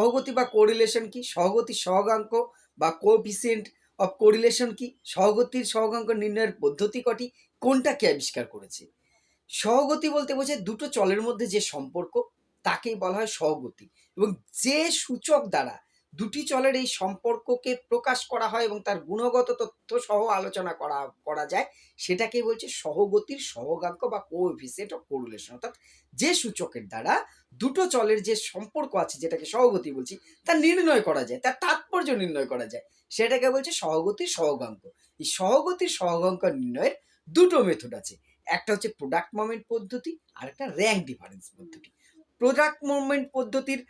সহগতি বা কোরিলেশন কি? সহগতির সহগাঙ্ক বা কোফিসিয়েন্ট অফ কোরিলেশন কি? সহগতির, সহগাঙ্ক নির্ণয়ের পদ্ধতি কটি? কোনটাকে আবিষ্কার করেছে? সহগতি বলতে বোঝায় দুটো চলের মধ্যে যে সম্পর্ক, তাকেই বলা হয় সহগতি এবং যে সূচক দ্বারা দুটি চলের এই সম্পর্ককে প্রকাশ করা হয় এবং তার গুণগত তথ্য সহ আলোচনা করা করা যায়। সেটাকেই বলছে সহগতির সহগাঙ্ক বা কোএফিসিয়েন্ট অফ কোরিলেশন অর্থাৎ যে সূচকের দ্বারা দুটো চলের যে সম্পর্ক আছে, যেটাকে সহগতি বলছি তা নির্ণয় করা যায়, তার তাৎপর্য নির্ণয় করা যায়। সেটাকে বলছে সহগতির সহগাঙ্ক। এই সহগতির সহগাঙ্ক নির্ণয়ের দুটো মেথড আছে। একটা হচ্ছে প্রোডাক্ট মোমেন্ট পদ্ধতি, আর একটা র্যাঙ্ক ডিফারেন্স পদ্ধতি। প্রোডাক্ট মোমেন্ট পদ্ধতির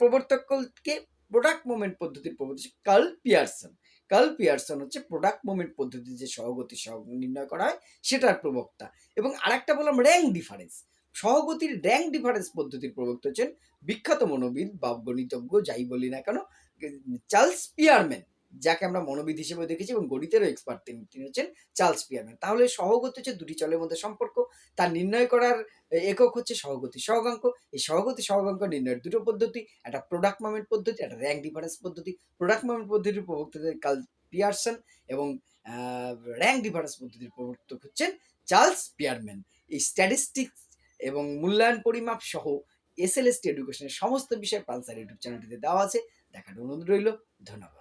প্রবর্তককে প্রোডাক্ট মুভমেন্ট পদ্ধতির প্রবর্তক কার্ল পিয়ারসন কার্ল পিয়ারসন হচ্ছে প্রোডাক্ট মুভমেন্ট পদ্ধতি যে সহগতি সহ নির্ণয় করা হয়, সেটার প্রবক্তা। এবং আরেকটা বললাম র্যাঙ্ক ডিফারেন্স সহগতির র্যাঙ্ক ডিফারেন্স পদ্ধতির প্রবক্ত হচ্ছেন বিখ্যাত মনোবিদ বা গণিতজ্ঞ, যাই বলি না কেন চার্লস পিয়ারম্যান। যাকে আমরা মনোবিদ হিসেবে দেখেছি এবং গণিতেরও এক্সপার্ট তিনি। তিনি হচ্ছেন চার্লস পিয়ারম্যান। তাহলে সহগতি হচ্ছে দুটি চলের মধ্যে সম্পর্ক। তার নির্ণয় করার একক হচ্ছে সহগতি। সহগাঙ্ক, এই সহগতি সহগাঙ্ক নির্ণয়ের দুটো পদ্ধতি, একটা প্রোডাক্ট মোমেন্ট পদ্ধতি, একটা র্যাঙ্ক ডিফারেন্স পদ্ধতি। প্রোডাক্ট মোমেন্ট পদ্ধতির প্রবক্তাদের কাল পিয়ারসন এবং র্যাঙ্ক ডিফারেন্স পদ্ধতির প্রবর্তক হচ্ছেন চার্লস পিয়ারম্যান। এই স্ট্যাটিস্টিক্স এবং মূল্যায়ন পরিমাপ সহ এস এল এস টি এডুকেশনের সমস্ত বিষয় পালসার ইউটিউব চ্যানেলটিতে দেওয়া আছে। দেখার অনুরোধ রইল। ধন্যবাদ।